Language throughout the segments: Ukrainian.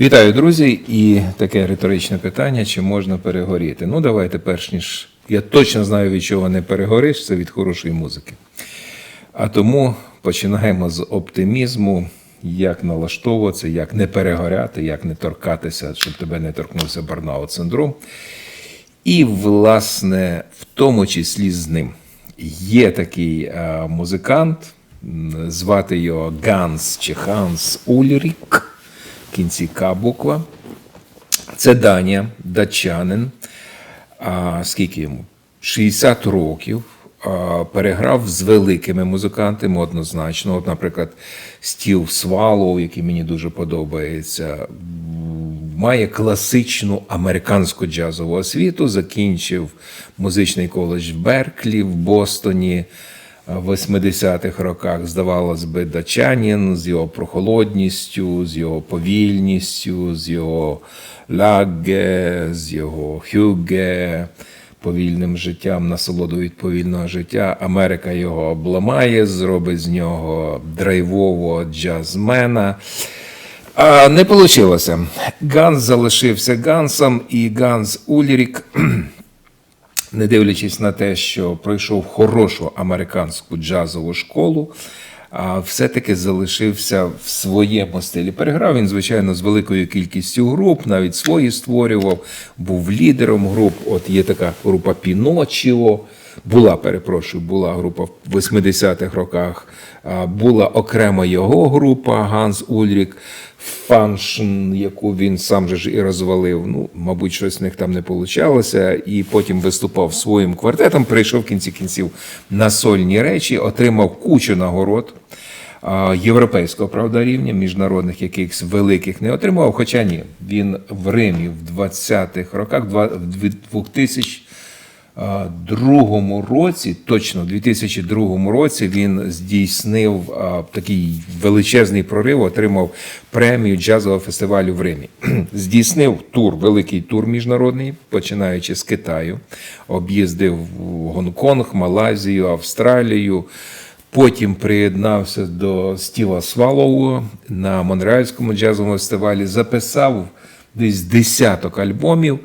Вітаю, друзі! І таке риторичне питання: чи можна перегоріти? Ну, давайте, перш ніж я точно знаю, від чого не перегориш, це від хорошої музики. А тому починаємо з оптимізму, як налаштовуватися, як не перегоряти, як не торкатися, щоб тебе не торкнувся барнаут синдром. І, власне, в тому числі з ним є такий е, музикант, звати його Ганс чи Ханс Ульрік, кінці К буква. Це Данія, датчанин. А, скільки йому? 60 років. Переграв з великими музикантами однозначно. От, наприклад, Стів Свалоу, який мені дуже подобається, має класичну американську джазову освіту, закінчив музичний коледж в Берклі в Бостоні. В 80-х роках, здавалось би, датчанин з його прохолодністю, з його повільністю, з його лагге, з його хюге, повільним життям, насолоду від повільного життя. Америка його обламає, зробить з нього драйвового джазмена. А не вийшло. Ганс залишився Гансом, і Ганс Ульрік не дивлячись на те, що пройшов хорошу американську джазову школу, а все-таки залишився в своєму стилі. Переграв він, звичайно, з великою кількістю груп, навіть свої створював, був лідером груп. От є така група Піночіо. Була, перепрошую, була група в 80-х роках. Була окрема його група Ганс Ульрік, Фаншн, яку він сам же ж і розвалив. Ну, мабуть, щось в них там не получалося. І потім виступав своїм квартетом. Прийшов в кінці кінців на сольні речі, отримав кучу нагород. Європейського правда рівня, міжнародних якихось великих не отримав. Хоча ні, він в Римі в 20-х роках, в 2000 а, другому році, точно в 2002 році, він здійснив такий величезний прорив, отримав премію джазового фестивалю в Римі. Здійснив тур, великий тур міжнародний, починаючи з Китаю, об'їздив Гонконг, Малайзію, Австралію. Потім приєднався до Стіва Свалоу на Монреальському джазовому фестивалі, записав десь десяток альбомів.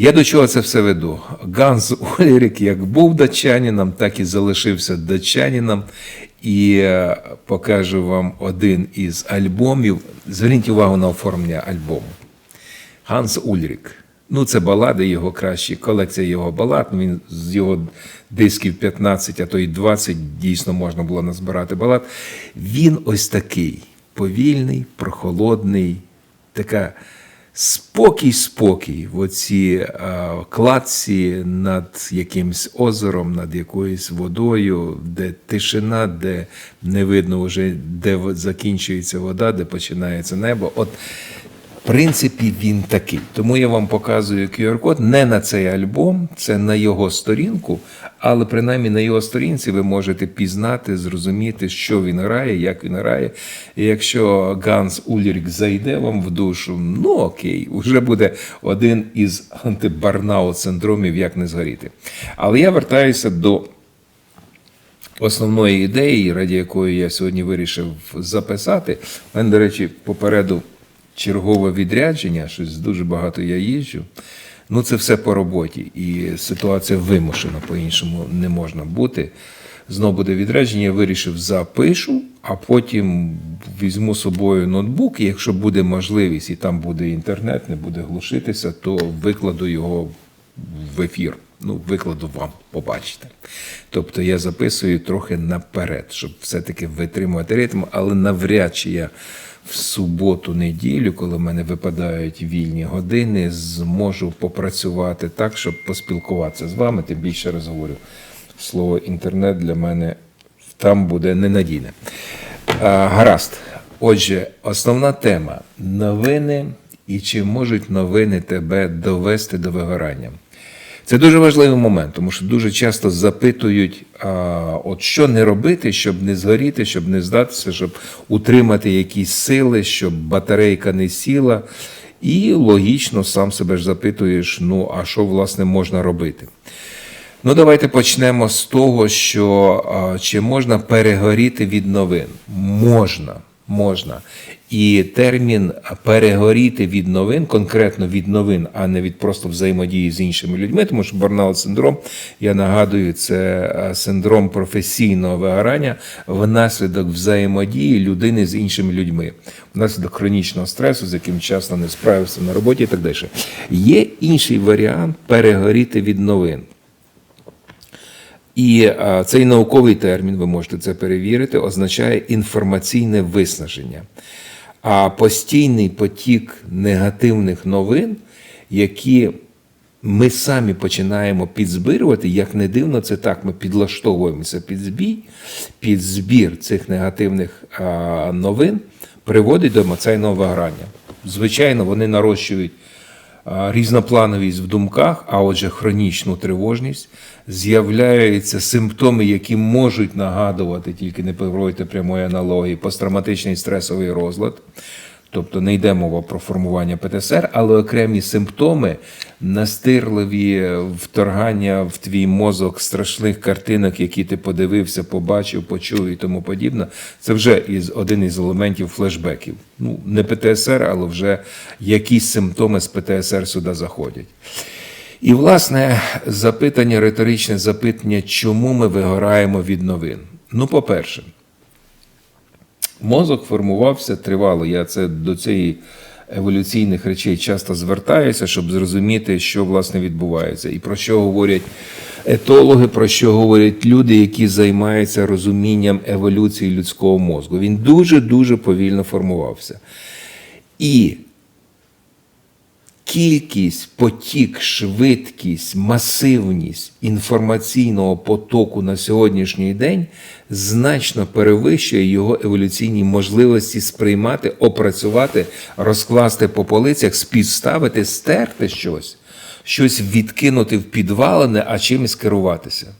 Я до чого це все веду? Ганс Ульрік як був датчанином, так і залишився датчанином. І е, покажу вам один із альбомів. Зверніть увагу на оформлення альбому. Ганс Ульрік. Ну, це балади його кращі, колекція його балад. Він з його дисків 15, а то й 20 дійсно можна було назбирати балад. Він ось такий повільний, прохолодний, така спокій, спокій в оці е, кладці над якимсь озером, над якоюсь водою, де тишина, де не видно вже, де закінчується вода, де починається небо. От принципі, він такий. Тому я вам показую QR-код не на цей альбом, це на його сторінку, але принаймні на його сторінці ви можете пізнати, зрозуміти, що він грає, як він грає. І якщо Ганс Ульрік зайде вам в душу, ну окей, вже буде один із антибарнаут синдромів, як не згоріти. Але я вертаюся до основної ідеї, раді якої я сьогодні вирішив записати. У мене, до речі, попереду чергове відрядження, щось дуже багато я їжджу. Ну, це все по роботі, і ситуація вимушена, по-іншому не можна бути. Знову буде відрядження, я вирішив запишу, а потім візьму з собою ноутбук, і якщо буде можливість, і там буде інтернет, не буде глушитися, то викладу його в ефір. Ну, викладу вам, побачите. Тобто я записую трохи наперед, щоб все-таки витримувати ритм, але навряд чи я в суботу, неділю, коли в мене випадають вільні години, зможу попрацювати так, щоб поспілкуватися з вами. Тим більше раз говорю, слово інтернет для мене там буде ненадійне. А, гаразд. Отже, основна тема новини і чи можуть новини тебе довести до вигорання. Це дуже важливий момент, тому що дуже часто запитують, а, от що не робити, щоб не згоріти, щоб не здатися, щоб утримати якісь сили, щоб батарейка не сіла. І логічно сам себе ж запитуєш: ну а що власне можна робити? Ну, давайте почнемо з того, що а, чи можна перегоріти від новин? Можна, можна. І термін перегоріти від новин, конкретно від новин, а не від просто взаємодії з іншими людьми, тому що бурнаут синдром, я нагадую, це синдром професійного вигорання внаслідок взаємодії людини з іншими людьми, внаслідок хронічного стресу, з яким часто не справився на роботі і так далі. Є інший варіант перегоріти від новин. І а, цей науковий термін, ви можете це перевірити, означає інформаційне виснаження. А постійний потік негативних новин, які ми самі починаємо підзбирувати, як не дивно, це так, ми підлаштовуємося під збій, під збір цих негативних а, новин приводить до емоційного виграння. Звичайно, вони нарощують різноплановість в думках, а отже, хронічну тривожність, з'являються симптоми, які можуть нагадувати, тільки не проводьте прямої аналогії, посттравматичний стресовий розлад. Тобто не йде мова про формування ПТСР, але окремі симптоми, настирливі вторгання в твій мозок страшних картинок, які ти подивився, побачив, почув і тому подібне, це вже із один із елементів флешбеків. Ну, не ПТСР, але вже якісь симптоми з ПТСР сюди заходять. І, власне, запитання, риторичне запитання, чому ми вигораємо від новин? Ну, по-перше, мозок формувався тривало. Я це до цієї еволюційних речей часто звертаюся, щоб зрозуміти, що власне відбувається, і про що говорять етологи, про що говорять люди, які займаються розумінням еволюції людського мозку. Він дуже дуже повільно формувався. І кількість, потік, швидкість, масивність інформаційного потоку на сьогоднішній день значно перевищує його еволюційні можливості сприймати, опрацювати, розкласти по полицях, співставити, стерти щось, щось відкинути в підвалини, а чимось керуватися.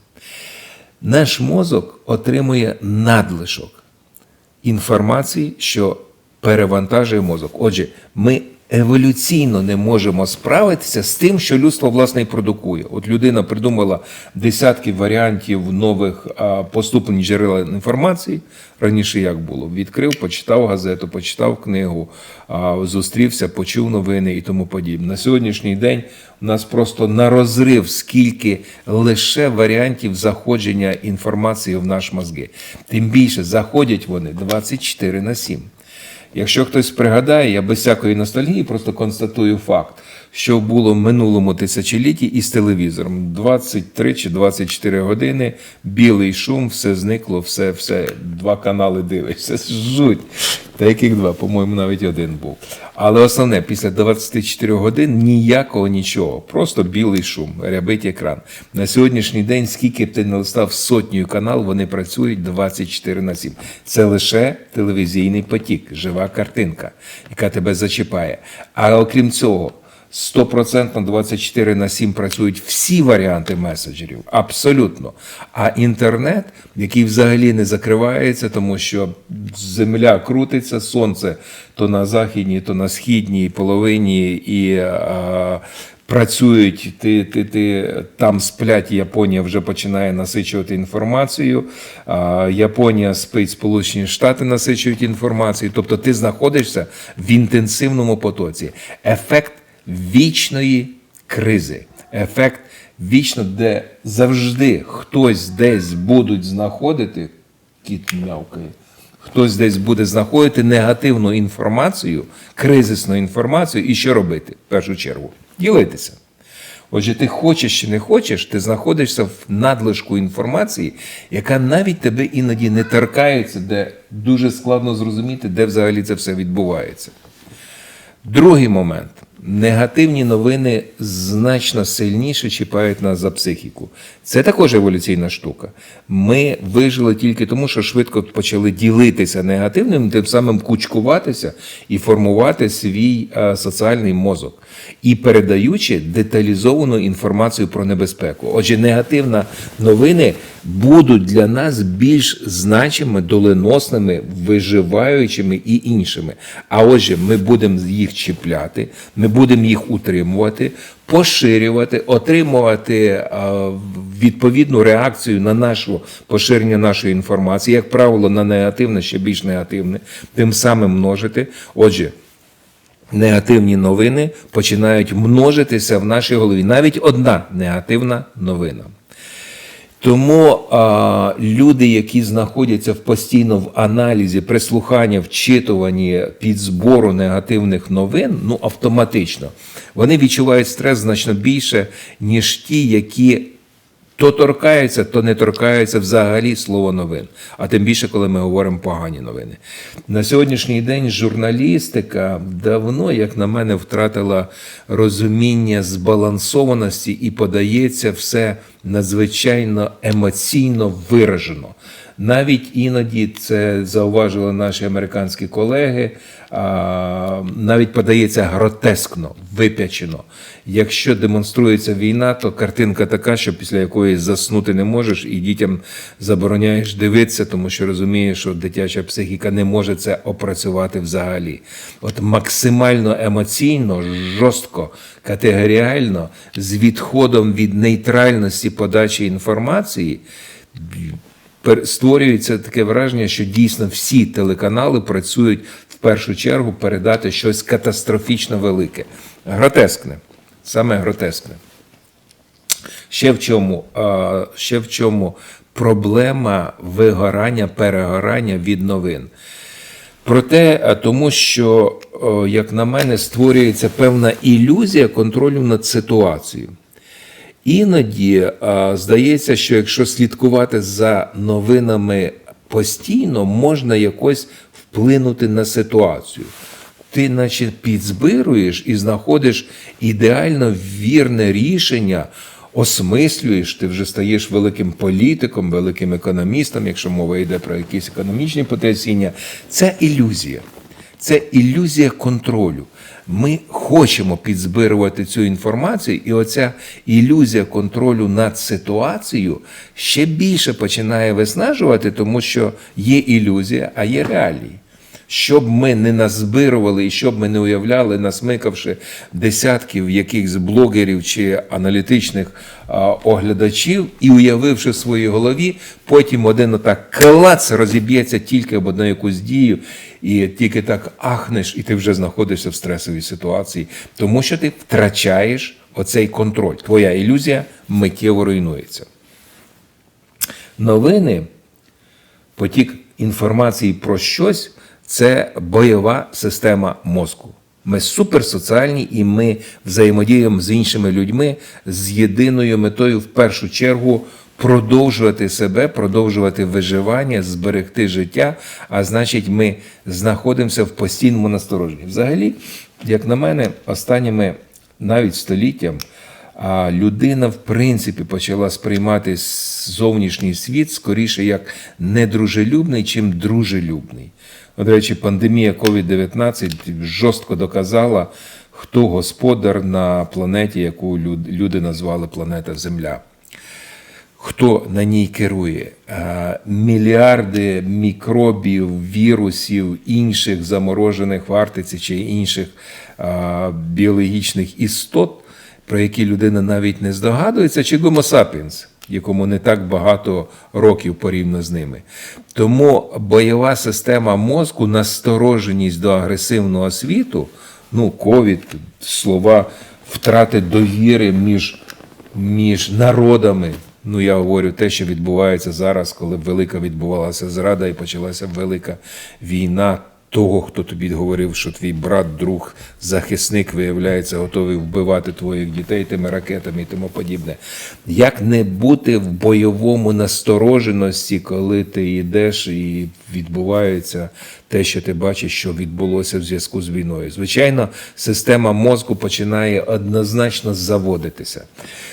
Наш мозок отримує надлишок інформації, що перевантажує мозок. Отже, ми еволюційно не можемо справитися з тим, що людство власне і продукує. От людина придумала десятки варіантів нових поступлень джерел інформації. Раніше як було? Відкрив, почитав газету, почитав книгу, зустрівся, почув новини і тому подібне. На сьогоднішній день у нас просто на розрив, скільки лише варіантів заходження інформації в наш мозги. Тим більше заходять вони 24 на 7. Якщо хтось пригадає, я без всякої ностальгії просто констатую факт, що було в минулому тисячолітті із телевізором. 23 чи 24 години, білий шум, все зникло, все, все, два канали дивишся. Жуть. Та яких два, по-моєму, навіть один був. Але основне, після 24 годин ніякого нічого, просто білий шум, рябить екран. На сьогоднішній день, скільки б ти не листав сотню канал, вони працюють 24 на 7. Це лише телевізійний потік, жива картинка, яка тебе зачіпає. А окрім цього, 100% 24 на 7 працюють всі варіанти меседжерів, абсолютно. А інтернет, який взагалі не закривається, тому що земля крутиться, сонце то на західній, то на східній половині і. А, Працюють, ти, ти, ти там сплять, Японія вже починає насичувати інформацію. А, Японія спить, Сполучені Штати насичують інформацію. Тобто ти знаходишся в інтенсивному потоці. Ефект вічної кризи, ефект вічно, де завжди хтось десь будуть знаходити, кіт м'явкає, хтось десь буде знаходити негативну інформацію, кризисну інформацію, і що робити в першу чергу? Ділитися. Отже, ти хочеш чи не хочеш, ти знаходишся в надлишку інформації, яка навіть тебе іноді не торкається, де дуже складно зрозуміти, де взагалі це все відбувається. Другий момент. Негативні новини значно сильніше чіпають нас за психіку. Це також еволюційна штука. Ми вижили тільки тому, що швидко почали ділитися негативним, тим самим кучкуватися і формувати свій е, соціальний мозок, і передаючи деталізовану інформацію про небезпеку. Отже, негативні новини будуть для нас більш значими, доленосними, виживаючими і іншими. А отже, ми будемо їх чіпляти, ми будемо їх утримувати, поширювати, отримувати е, відповідну реакцію на нашу поширення нашої інформації, як правило, на негативне, ще більш негативне, тим самим множити. Отже, негативні новини починають множитися в нашій голові. Навіть одна негативна новина. Тому а, люди, які знаходяться в постійно в аналізі, прислухання, вчитуванні під збору негативних новин, ну автоматично, вони відчувають стрес значно більше, ніж ті, які то торкається, то не торкається взагалі слова новин. А тим більше, коли ми говоримо погані новини. На сьогоднішній день журналістика давно, як на мене, втратила розуміння збалансованості і подається все надзвичайно емоційно виражено. Навіть іноді це зауважили наші американські колеги. Навіть подається гротескно, вип'ячено. Якщо демонструється війна, то картинка така, що після якої заснути не можеш, і дітям забороняєш дивитися, тому що розумієш, що дитяча психіка не може це опрацювати взагалі. От максимально емоційно, жорстко, категоріально, з відходом від нейтральності подачі інформації. Створюється таке враження, що дійсно всі телеканали працюють в першу чергу передати щось катастрофічно велике. Гротескне, саме гротескне. Ще в чому, ще в чому проблема вигорання, перегорання від новин. Проте, тому що, як на мене, створюється певна ілюзія контролю над ситуацією. Іноді а, здається, що якщо слідкувати за новинами постійно, можна якось вплинути на ситуацію. Ти, наче, підзбируєш і знаходиш ідеально вірне рішення, осмислюєш, ти вже стаєш великим політиком, великим економістом, якщо мова йде про якісь економічні потрясіння. Це ілюзія. Це ілюзія контролю. Ми хочемо підзбирувати цю інформацію, і оця ілюзія контролю над ситуацією ще більше починає виснажувати, тому що є ілюзія, а є реалії. Щоб ми не назбирували і щоб ми не уявляли, насмикавши десятків якихось блогерів чи аналітичних а, оглядачів і уявивши в своїй голові, потім один отак клац розіб'ється тільки об одну якусь дію, і тільки так ахнеш, і ти вже знаходишся в стресовій ситуації, тому що ти втрачаєш оцей контроль. Твоя ілюзія миттєво руйнується. Новини потік інформації про щось це бойова система мозку. Ми суперсоціальні і ми взаємодіємо з іншими людьми з єдиною метою в першу чергу продовжувати себе, продовжувати виживання, зберегти життя. А значить, ми знаходимося в постійному настороженні. Взагалі, як на мене, останніми навіть століттям людина, в принципі, почала сприймати зовнішній світ скоріше як недружелюбний, чим дружелюбний. До речі, пандемія COVID-19 жорстко доказала, хто господар на планеті, яку люди назвали планета Земля. Хто на ній керує? Мільярди мікробів, вірусів, інших заморожених в Арктиці чи інших біологічних істот, про які людина навіть не здогадується, чи Homo sapiens, якому не так багато років порівняно з ними. Тому бойова система мозку, настороженість до агресивного світу, ну, ковід, слова втрати довіри між, між народами. Ну, я говорю те, що відбувається зараз, коли велика відбувалася зрада і почалася велика війна того, хто тобі говорив, що твій брат, друг, захисник, виявляється, готовий вбивати твоїх дітей тими ракетами і тому подібне. Як не бути в бойовому настороженості, коли ти йдеш і відбувається те, що ти бачиш, що відбулося в зв'язку з війною? Звичайно, система мозку починає однозначно заводитися.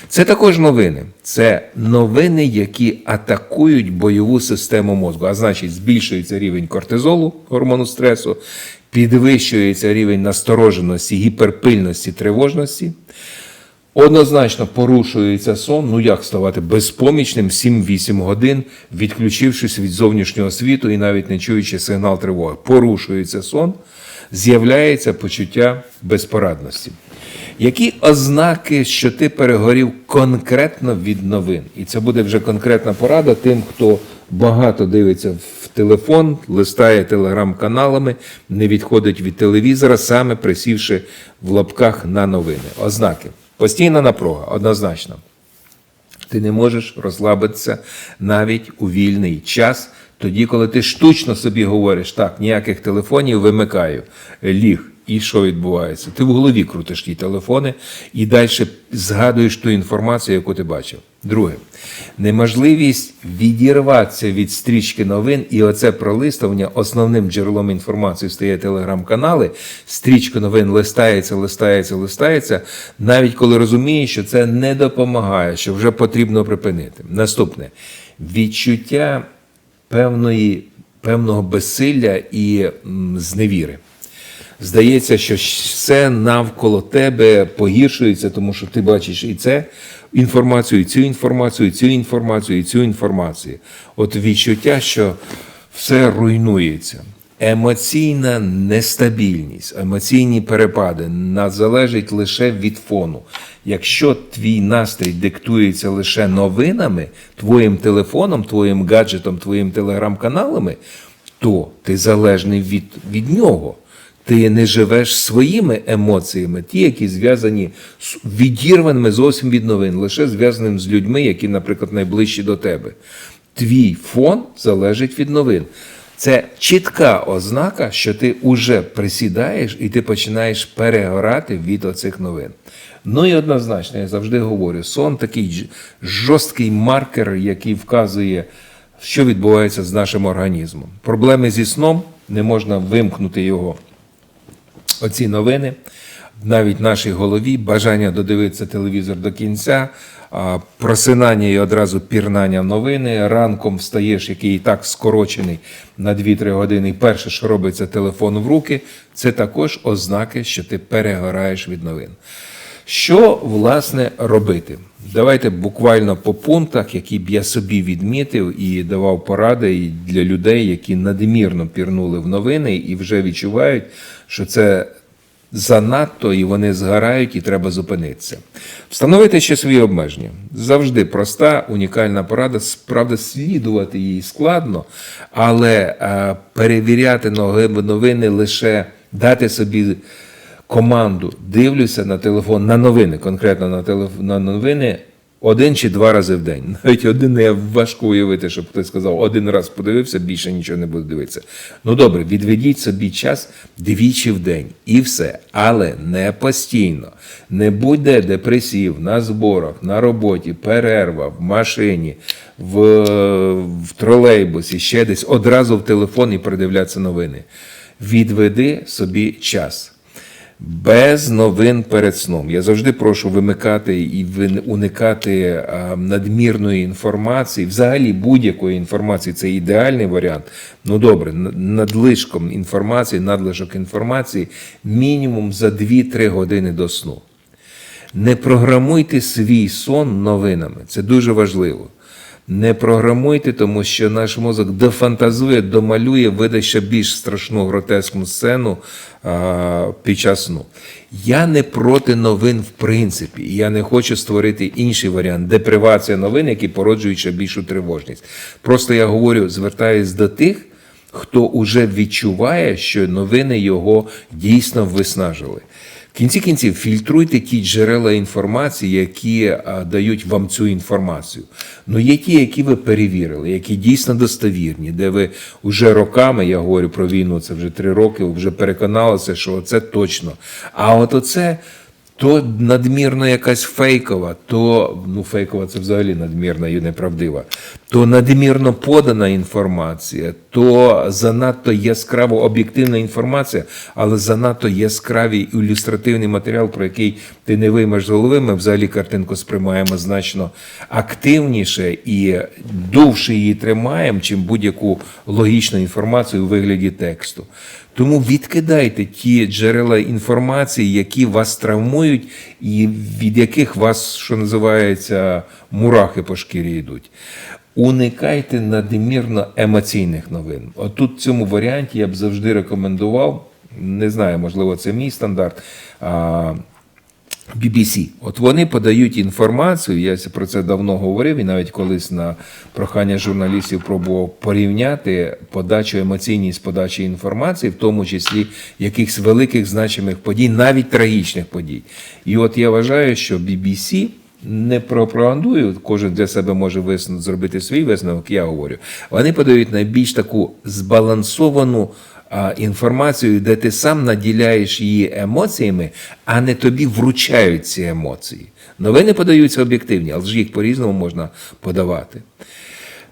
Це також новини. Це новини, які атакують бойову систему мозку. А значить, збільшується рівень кортизолу, гормону стресу, підвищується рівень настороженості, гіперпильності, тривожності. Однозначно порушується сон. Ну як ставати безпомічним 7-8 годин, відключившись від зовнішнього світу і навіть не чуючи сигнал тривоги. Порушується сон, з'являється почуття безпорадності. Які ознаки, що ти перегорів конкретно від новин? І це буде вже конкретна порада тим, хто багато дивиться в телефон, листає телеграм-каналами, не відходить від телевізора, саме присівши в лапках на новини. Ознаки. Постійна напруга, однозначно. Ти не можеш розслабитися навіть у вільний час, тоді, коли ти штучно собі говориш, так, ніяких телефонів вимикаю, ліг. І що відбувається? Ти в голові крутиш ті телефони і далі згадуєш ту інформацію, яку ти бачив. Друге, неможливість відірватися від стрічки новин, і оце пролистування основним джерелом інформації стає телеграм-канали. Стрічка новин листається, листається, листається, навіть коли розумієш, що це не допомагає, що вже потрібно припинити. Наступне відчуття певної, певного безсилля і зневіри. Здається, що все навколо тебе погіршується, тому що ти бачиш і це інформацію, і цю інформацію, і цю інформацію, і цю інформацію. От відчуття, що все руйнується. Емоційна нестабільність, емоційні перепади залежить лише від фону. Якщо твій настрій диктується лише новинами, твоїм телефоном, твоїм гаджетом, твоїм телеграм-каналами, то ти залежний від, від нього. Ти не живеш своїми емоціями, ті, які зв'язані з відірваними зовсім від новин, лише зв'язаним з людьми, які, наприклад, найближчі до тебе. Твій фон залежить від новин. Це чітка ознака, що ти уже присідаєш і ти починаєш перегорати від оцих новин. Ну і однозначно, я завжди говорю, сон такий жорсткий маркер, який вказує, що відбувається з нашим організмом. Проблеми зі сном не можна вимкнути його оці новини, навіть в нашій голові, бажання додивитися телевізор до кінця, просинання і одразу пірнання новини. Ранком встаєш, який і так скорочений на 2-3 години. І перше, що робиться, телефон в руки, це також ознаки, що ти перегораєш від новин. Що власне робити? Давайте буквально по пунктах, які б я собі відмітив і давав поради для людей, які надмірно пірнули в новини і вже відчувають, що це занадто і вони згорають, і треба зупинитися. Встановити часові обмеження. Завжди проста, унікальна порада. Справді слідувати їй складно, але е, перевіряти новини лише дати собі команду, дивлюся на телефон, на новини, конкретно на, телефон на новини один чи два рази в день. Навіть один я важко уявити, щоб хтось сказав, один раз подивився, більше нічого не буду дивитися. Ну добре, відведіть собі час двічі в день і все. Але не постійно. Не буде депресів на зборах, на роботі, перерва, в машині, в, в тролейбусі, ще десь одразу в телефон і придивлятися новини. Відведи собі час. Без новин перед сном. Я завжди прошу вимикати і уникати надмірної інформації. Взагалі будь-якої інформації це ідеальний варіант. Ну добре, надлишком інформації, надлишок інформації мінімум за 2-3 години до сну. Не програмуйте свій сон новинами. Це дуже важливо. Не програмуйте, тому що наш мозок дофантазує, домалює, видасть ще більш страшну гротескну сцену а, під час сну. Я не проти новин в принципі. і Я не хочу створити інший варіант депривація новин, які породжують ще більшу тривожність. Просто я говорю, звертаюсь до тих, хто уже відчуває, що новини його дійсно виснажили. Кінці кінців фільтруйте ті джерела інформації, які дають вам цю інформацію. Ну є ті, які ви перевірили, які дійсно достовірні, де ви вже роками, я говорю про війну, це вже три роки, ви вже переконалися, що це точно. А от оце. То надмірно якась фейкова, то ну фейкова це взагалі надмірна і неправдива, то надмірно подана інформація, то занадто яскраво об'єктивна інформація, але занадто яскравий ілюстративний матеріал, про який ти не виймеш з голови. Ми взагалі картинку сприймаємо значно активніше і довше її тримаємо, чим будь-яку логічну інформацію у вигляді тексту. Тому відкидайте ті джерела інформації, які вас травмують, і від яких вас, що називається, мурахи по шкірі йдуть. Уникайте надмірно емоційних новин. Отут в цьому варіанті я б завжди рекомендував, не знаю, можливо, це мій стандарт. А, BBC. От вони подають інформацію. Я про це давно говорив, і навіть колись на прохання журналістів пробував порівняти подачу емоційність подачі інформації, в тому числі якихось великих значимих подій, навіть трагічних подій. І от я вважаю, що BBC не пропагандую, кожен для себе може висновок, зробити свій висновок, я говорю. Вони подають найбільш таку збалансовану а, інформацію, де ти сам наділяєш її емоціями, а не тобі вручають ці емоції. Новини подаються об'єктивні, але ж їх по-різному можна подавати.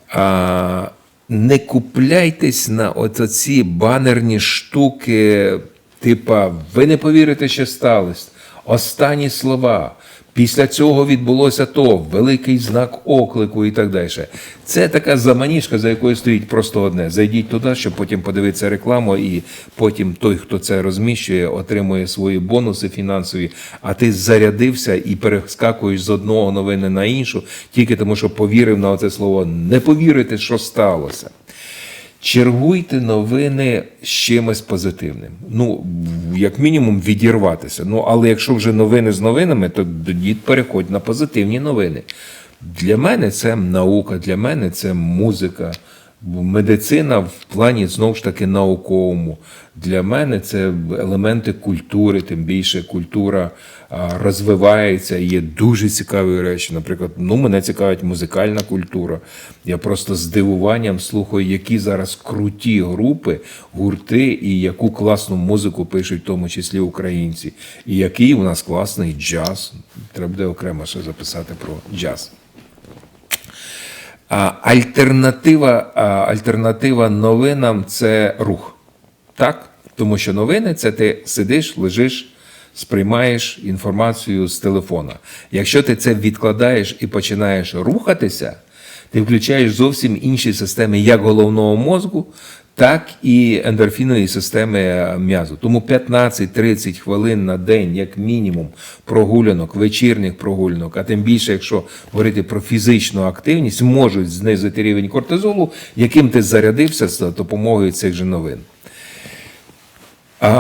А, не купляйтесь на оці банерні штуки, типа, ви не повірите, що сталося. Останні слова. Після цього відбулося то, великий знак оклику і так далі. Це така заманіжка, за якою стоїть просто одне. Зайдіть туди, щоб потім подивитися рекламу, і потім той, хто це розміщує, отримує свої бонуси фінансові, а ти зарядився і перескакуєш з одного новини на іншу, тільки тому, що повірив на це слово. Не повірите, що сталося. Чергуйте новини з чимось позитивним. Ну, як мінімум, відірватися. Ну, але якщо вже новини з новинами, то тоді переходь на позитивні новини. Для мене це наука, для мене це музика. Медицина в плані знову ж таки науковому. Для мене це елементи культури, тим більше культура розвивається. Є дуже цікаві речі. Наприклад, ну мене цікавить музикальна культура. Я просто здивуванням слухаю, які зараз круті групи, гурти і яку класну музику пишуть, в тому числі українці, і який у нас класний джаз. Треба буде окремо ще записати про джаз. Альтернатива, альтернатива новинам це рух. Так? Тому що новини це ти сидиш, лежиш, сприймаєш інформацію з телефона. Якщо ти це відкладаєш і починаєш рухатися, ти включаєш зовсім інші системи як головного мозку, так і ендорфінової системи м'язу. Тому 15-30 хвилин на день, як мінімум, прогулянок, вечірніх прогулянок, а тим більше, якщо говорити про фізичну активність, можуть знизити рівень кортизолу, яким ти зарядився з допомогою цих же новин.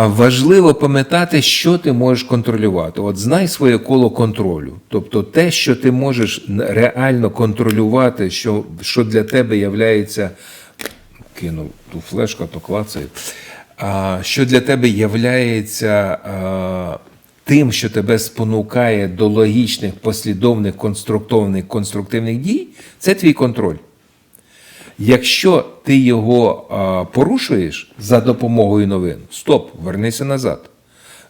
Важливо пам'ятати, що ти можеш контролювати. От знай своє коло контролю. Тобто те, що ти можеш реально контролювати, що що для тебе являється, кинув ту флешку, то клацаю, що для тебе являється тим, що тебе спонукає до логічних, послідовних, конструктивних, конструктивних дій, це твій контроль. Якщо ти його порушуєш за допомогою новин, стоп, вернися назад.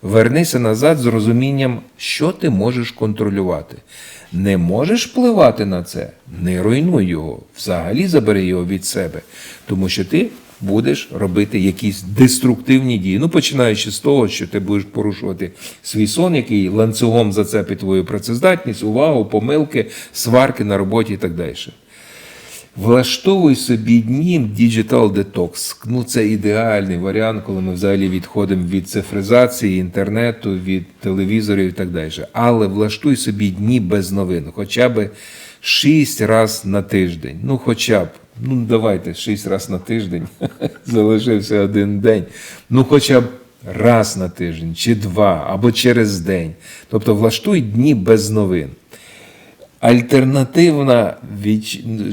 Вернися назад з розумінням, що ти можеш контролювати. Не можеш впливати на це, не руйнуй його, взагалі забери його від себе, тому що ти будеш робити якісь деструктивні дії. Ну, починаючи з того, що ти будеш порушувати свій сон, який ланцюгом зацепить твою працездатність, увагу, помилки, сварки на роботі і так далі. Влаштовуй собі дні Digital Detox. Ну, це ідеальний варіант, коли ми взагалі відходимо від цифризації, інтернету, від телевізорів і так далі. Але влаштуй собі дні без новин, хоча б 6 разів на тиждень. Ну, хоча б, ну давайте 6 разів на тиждень. Залишився один день. Ну, хоча б раз на тиждень, чи два, або через день. Тобто влаштуй дні без новин. Альтернативна від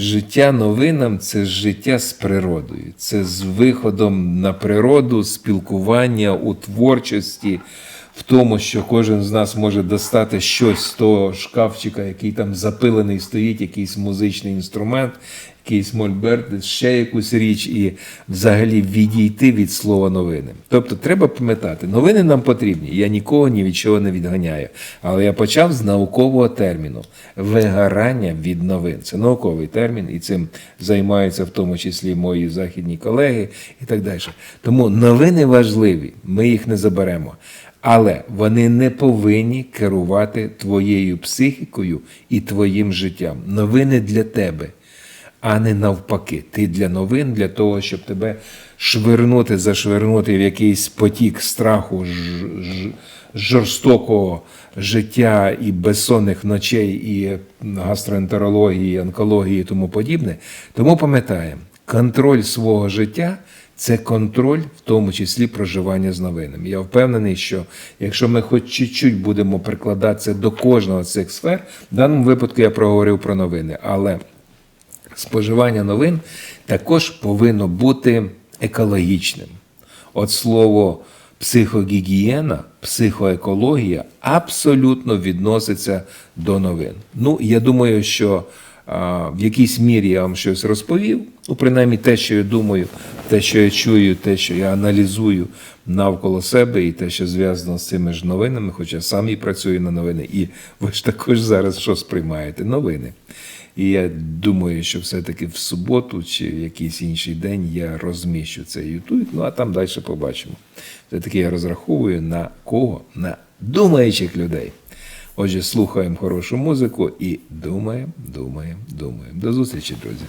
життя новинам це життя з природою, це з виходом на природу, спілкування у творчості, в тому, що кожен з нас може достати щось з того шкафчика, який там запилений стоїть, якийсь музичний інструмент, якийсь мольберт, ще якусь річ, і взагалі відійти від слова новини. Тобто треба пам'ятати, новини нам потрібні. Я нікого ні від чого не відганяю. Але я почав з наукового терміну вигорання від новин. Це науковий термін, і цим займаються в тому числі мої західні колеги і так далі. Тому новини важливі, ми їх не заберемо. Але вони не повинні керувати твоєю психікою і твоїм життям. Новини для тебе а не навпаки. Ти для новин, для того, щоб тебе швирнути, зашвирнути в якийсь потік страху, ж, ж, жорстокого життя і безсонних ночей, і гастроентерології, і онкології і тому подібне. Тому пам'ятаємо, контроль свого життя. Це контроль, в тому числі проживання з новинами. Я впевнений, що якщо ми хоч чуть-чуть будемо прикладатися до кожного з цих сфер, в даному випадку я проговорив про новини, але споживання новин також повинно бути екологічним. От слово психогігієна, психоекологія абсолютно відноситься до новин. Ну, я думаю, що а, в якійсь мірі я вам щось розповів. Ну, принаймні те, що я думаю, те, що я чую, те, що я аналізую навколо себе, і те, що зв'язано з цими ж новинами, хоча сам і працюю на новини. І ви ж також зараз що сприймаєте? Новини. І я думаю, що все-таки в суботу чи в якийсь інший день я розміщу цей Ютуб, ну а там далі побачимо. Все-таки я розраховую на кого? На думаючих людей. Отже, слухаємо хорошу музику і думаємо, думаємо, думаємо. До зустрічі, друзі.